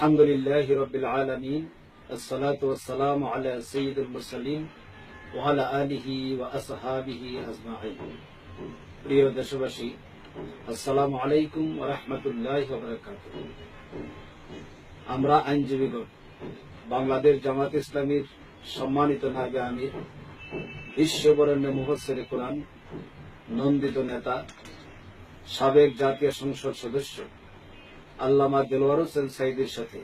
الحمد لله رب العالمين الصلاة والسلام على سيد المرسلين وعلى آله وأصحابه أجمعين প্রিয় দেশবাসী আসসালামু আলাইকুম ওয়া রাহমাতুল্লাহি ওয়া বারাকাতুহু আমরা আইনজীবীগণ বাংলাদেশ জামাত ইসলামীর সম্মানিত নায়বে আমির বিশ্ববরণ্য মুফসির কোরআন নন্দিত নেতা সাবেক জাতীয় সংসদ সদস্য আল্লামা দেলোয়ার হোসেন সাইদের সাথে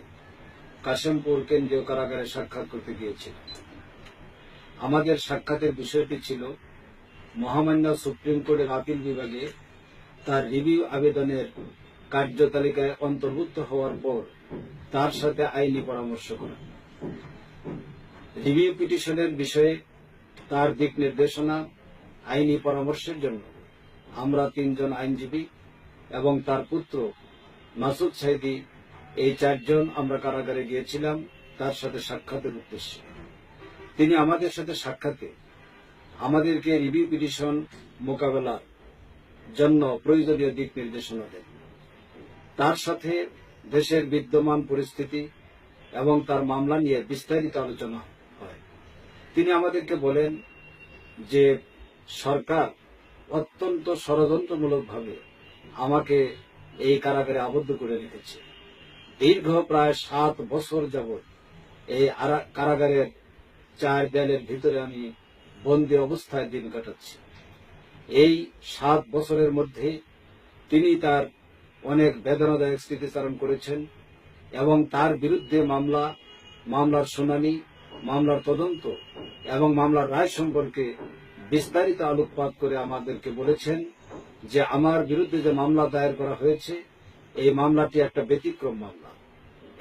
কাশেমপুর কেন্দ্রীয় কারাগারে সাক্ষাৎ করতে গিয়েছিলাম আমাদের সাক্ষাতের বিষয়টি ছিল, মহামান্য সুপ্রিম কোর্টের আপিল বিভাগে তার রিভিউ আবেদনের কার্যতালিকায় অন্তর্ভুক্ত হওয়ার পর তার সাথে আইনি পরামর্শ করা। রিভিউ পিটিশনের বিষয়ে তার দিক নির্দেশনা, আইনি পরামর্শের জন্য আমরা তিনজন আইনজীবী এবং তার পুত্র মাসুদ সাইদি এই চারজন আমরা কারাগারে গিয়েছিলাম, তার সাথে সাক্ষাতের উদ্দেশ্যে। তিনি আমাদের সাথে সাক্ষাতে আমাদেরকে রিভিউ পিটিশন মোকাবেলার জন্য প্রয়োজনীয় দিক নির্দেশনা দেন। তার সাথে দেশের বিদ্যমান পরিস্থিতি এবং তার মামলা নিয়ে বিস্তারিত আলোচনা হয়। তিনি আমাদেরকে বলেন যে, সরকার অত্যন্ত ষড়যন্ত্রমূলকভাবে আমাকে এই কারাগারে আবদ্ধ করে রেখেছে। দীর্ঘ প্রায় সাত বছর যাবৎ এই কারাগারের চার দেয়ালের ভিতরে আমি বন্দি অবস্থায় দিন কাটাচ্ছি। এই সাত বছরের মধ্যে তিনি তার অনেক বেদনাদায়ক স্মৃতিচারণ করেছেন এবং তার বিরুদ্ধে মামলা, মামলার শুনানি, মামলার তদন্ত এবং মামলার রায় সম্পর্কে বিস্তারিত আলোকপাত করে আমাদেরকে বলেছেন। যে আমার বিরুদ্ধে যে মামলা দায়ের করা হয়েছে, এই মামলাটি একটা ব্যতিক্রম মামলা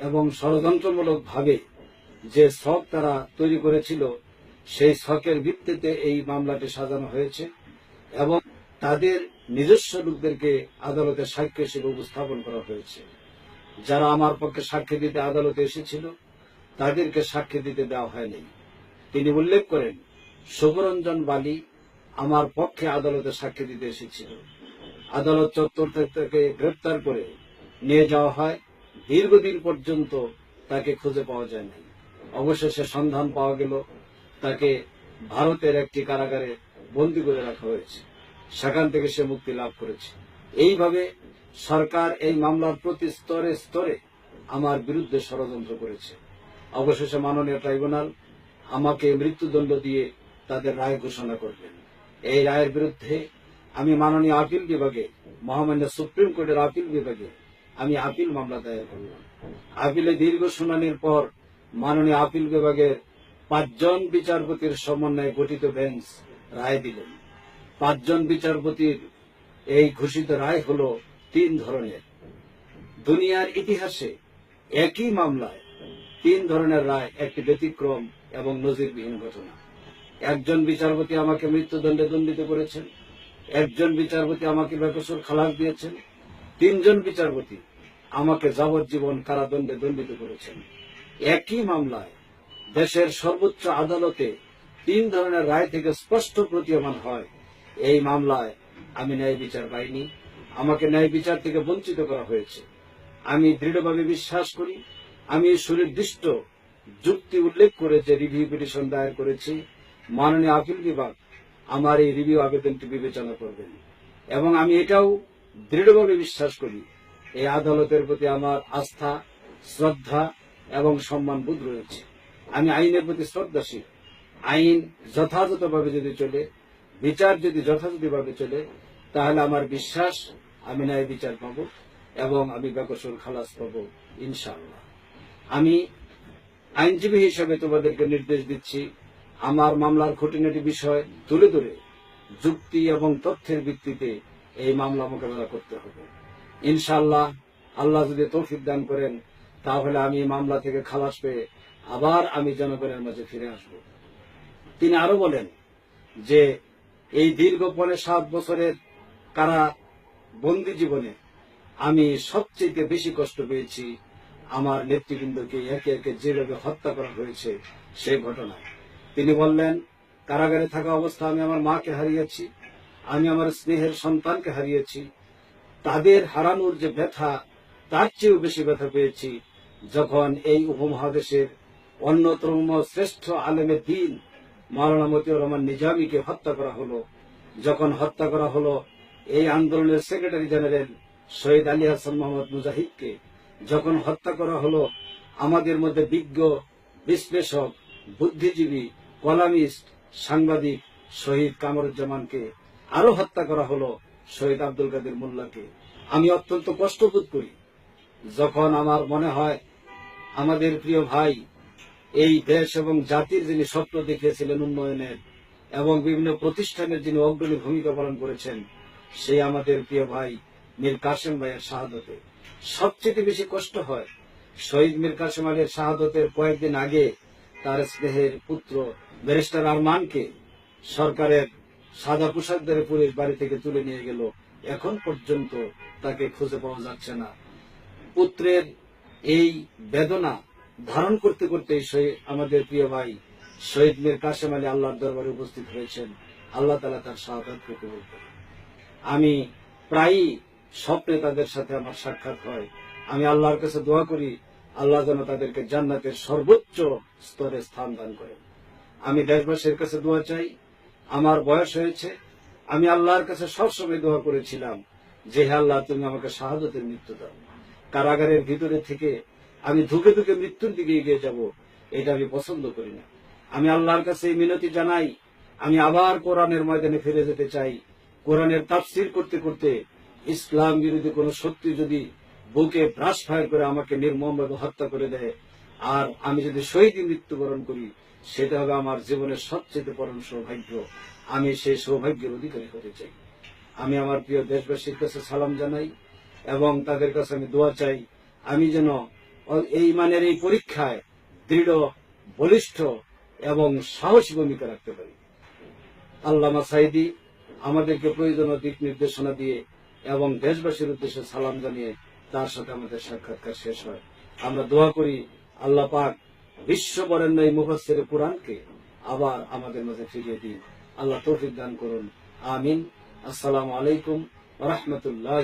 এবং ষড়যন্ত্রমূলক ভাবে যে শখ তারা তৈরি করেছিল, সেই শখের ভিত্তিতে এই মামলাটি সাজানো হয়েছে এবং তাদের নিজস্ব লোকদেরকে আদালতে সাক্ষ্য হিসেবে উপস্থাপন করা হয়েছে। যারা আমার পক্ষে সাক্ষী দিতে আদালতে এসেছিল, তাদেরকে সাক্ষী দিতে দেওয়া হয়নি। তিনি উল্লেখ করেন, শুভরঞ্জন বালি আমার পক্ষে আদালতে সাক্ষী দিতে এসেছিল। আদালত চত্বর থেকে গ্রেপ্তার করে নিয়ে যাওয়া হয়। দীর্ঘদিন পর্যন্ত তাকে খুঁজে পাওয়া যায় নাই অবশেষে সন্ধান পাওয়া গেল, তাকে ভারতের একটি কারাগারে বন্দী করে রাখা হয়েছে। সেখান থেকে সে মুক্তি লাভ করেছে। এইভাবে সরকার এই মামলার প্রতি স্তরে স্তরে আমার বিরুদ্ধে ষড়যন্ত্র করেছে। অবশেষে মাননীয় ট্রাইব্যুনাল আমাকে মৃত্যুদণ্ড দিয়ে তাদের রায় ঘোষণা করবেন এই রায়ের বিরুদ্ধে আমি মাননীয় আপিল বিভাগে, মহামান্য সুপ্রিম কোর্টের আপিল বিভাগে আমি আপিল মামলা দায়ের করলাম। আপিলে দীর্ঘ শুনানির পর মাননীয় আপিল বিভাগের পাঁচজন বিচারপতির সমন্বয়ে গঠিত বেঞ্চ রায় দিলেন। পাঁচজন বিচারপতির এই ঘোষিত রায় হল তিন ধরনের। দুনিয়ার ইতিহাসে একই মামলায় তিন ধরনের রায় একটি ব্যতিক্রম এবং নজিরবিহীন ঘটনা। একজন বিচারপতি আমাকে মৃত্যুদণ্ডে দণ্ডিত করেছেন, একজন বিচারপতি আমাকে বেকসুর খালাস দিয়েছেন, তিনজন বিচারপতি আমাকে যাবজ্জীবন কারাদণ্ডে দণ্ডিত করেছেন। একই মামলায় দেশের সর্বোচ্চ আদালতে তিন ধরনের রায় থেকে স্পষ্ট প্রতীয়মান হয়। এই মামলায় আমি ন্যায় বিচার পাইনি, আমাকে ন্যায় বিচার থেকে বঞ্চিত করা হয়েছে। আমি দৃঢ়ভাবে বিশ্বাস করি, আমি সুনির্দিষ্ট যুক্তি উল্লেখ করে যে রিভিউ পিটিশন দায়ের করেছি মাননীয় আপিল বিভাগ আমার এই রিভিউ আবেদনটি বিবেচনা করবেন এবং আমি এটাও দৃঢ়ভাবে বিশ্বাস করি, এই আদালতের প্রতি আমার আস্থা, শ্রদ্ধা এবং সম্মানবোধ রয়েছে। আমি আইনের প্রতি শ্রদ্ধাশীল। আইন যথাযথভাবে যদি চলে, বিচার যদি যথাযথভাবে চলে, তাহলে আমার বিশ্বাস, আমি ন্যায় বিচার পাবো এবং আমি বেকসুর খালাস পাবো, ইনশাআল্লাহ। আমি আইনজীবী হিসেবে তোমাদেরকে নির্দেশ দিচ্ছি আমার মামলার খুঁটিনাটি বিষয় তুলে ধরে যুক্তি এবং তথ্যের ভিত্তিতে এই মামলা মোকাবেলা করতে হবে। ইনশাল্লাহ আল্লাহ যদি তৌফিক দান করেন, তাহলে আমি মামলা থেকে খালাস পেয়ে আবার আমি জনগণের মাঝে ফিরে আসব। তিনি আরও বলেন যে, এই দীর্ঘ পরে সাত বছরের কারা বন্দি জীবনে আমি সবচেয়ে বেশি কষ্ট পেয়েছি। আমার নেতৃবৃন্দকে একে একে যেভাবে হত্যা করা হয়েছে, সেই ঘটনায়। তিনি বললেন, কারাগারে থাকা অবস্থা আমি আমার মাকে হারিয়েছি, আমি আমার স্নেহের সন্তানকে হারিয়েছি। তাদের হারানোর যে ব্যথা, তার চেয়েও বেশি ব্যথা পেয়েছি যখন এই উপমহাদেশের অন্যতম শ্রেষ্ঠ আলেমের দিন, মাওলানা মতিউর রহমান নিজামীকে হত্যা করা হলো। যখন হত্যা করা হলো, এই আন্দোলনের সেক্রেটারি জেনারেল শহীদ আলী হাসান মোহাম্মদ মুজাহিদকে। যখন হত্যা করা হলো, আমাদের মধ্যে বিজ্ঞ, বিশ্লেষক, বুদ্ধিজীবী কলামিস্ট সাংবাদিক শহীদ কামরুজ্জামানকে আরও হত্যা করা হলো শহীদ আব্দুল কাদের মোল্লাকে। আমি অত্যন্ত কষ্টবোধ করি যখন আমার মনে হয় আমাদের প্রিয় ভাই এই দেশ এবং জাতির যিনি স্বপ্ন দেখিয়েছিলেন উন্নয়নের এবং বিভিন্ন প্রতিষ্ঠানের যিনি অগ্রণী ভূমিকা পালন করেছেন, সেই আমাদের প্রিয় ভাই মীর কাসেম ভাইয়ের শাহাদতে। সবচেয়ে বেশি কষ্ট হয় শহীদ মীর কাসেম আলীর শাহাদতের কয়েকদিন আগে তার স্নেহের পুত্র ব্যারিস্টার আরমানকে সরকারের সাদা পোশাক ধরে পুলিশ বাড়ি থেকে তুলে নিয়ে গেল। এখন পর্যন্ত তাকে খুঁজে পাওয়া যাচ্ছে না। পুত্রের এই বেদনা ধারণ করতে করতে আমাদের প্রিয় ভাই শহীদ মীর কাসেম আলী আল্লাহর দরবারে উপস্থিত হয়েছেন। আল্লাহ তালা তার শাহাদাতকে কবুল আমি প্রায়ই স্বপ্নে তাদের সাথে আমার সাক্ষাৎ হয়। আমি আল্লাহর কাছে দোয়া করি আল্লাহ যেন তাদেরকে জান্নাতের সর্বোচ্চ স্তরে স্থান দান করেন। আমি দেশবাসীর কাছে দোয়া চাই, আমার বয়স হয়েছে, আমি আল্লাহর কাছে সবসময় দোয়া করেছিলাম যে, হে আল্লাহ, তুমি আমাকে শাহাদতের মৃত্যু দাও। কারাগারের ভিতরে থেকে আমি ধুকে ধুকে মৃত্যুর দিকে এগিয়ে যাব, এটা আমি পছন্দ করি না। আমি আল্লাহর কাছে এই মিনতি জানাই, আমি আবার কোরআনের ময়দানে ফিরে যেতে চাই। কোরআনের তাফসির করতে করতে ইসলাম বিরোধী কোন শক্তি যদি বুকে ব্রাশ ফায়ার করে আমাকে নির্মমভাবে হত্যা করে দেয়। আর আমি যদি শহীদ মৃত্যুবরণ করি, সেটা হবে আমার জীবনের সবচেয়ে পরম সৌভাগ্য। আমি সেই সৌভাগ্যের অধিকারী হতে চাই। আমি আমার প্রিয় দেশবাসীর কাছে সালাম জানাই এবং তাদের কাছে আমি দোয়া চাই। আমি যেন এই মানের এই পরীক্ষায় দৃঢ়, বলিষ্ঠ এবং সাহসী ভূমিকা রাখতে পারি। আল্লামা সাইদি আমাদেরকে প্রয়োজনীয় দিক নির্দেশনা দিয়ে এবং দেশবাসীর উদ্দেশ্যে সালাম জানিয়ে তার সাথে আমাদের সাক্ষাৎকার শেষ হয়। আমরা দোয়া করি, আল্লাহ পাক বিশ্ব বরেণ্য এই মুফাসের কোরআনকে আবার আমাদের মাঝে ফিরিয়ে দিন। আল্লাহ তৌফিক দান করুন। আমিন। আসসালামু আলাইকুম রহমতুল্লাহ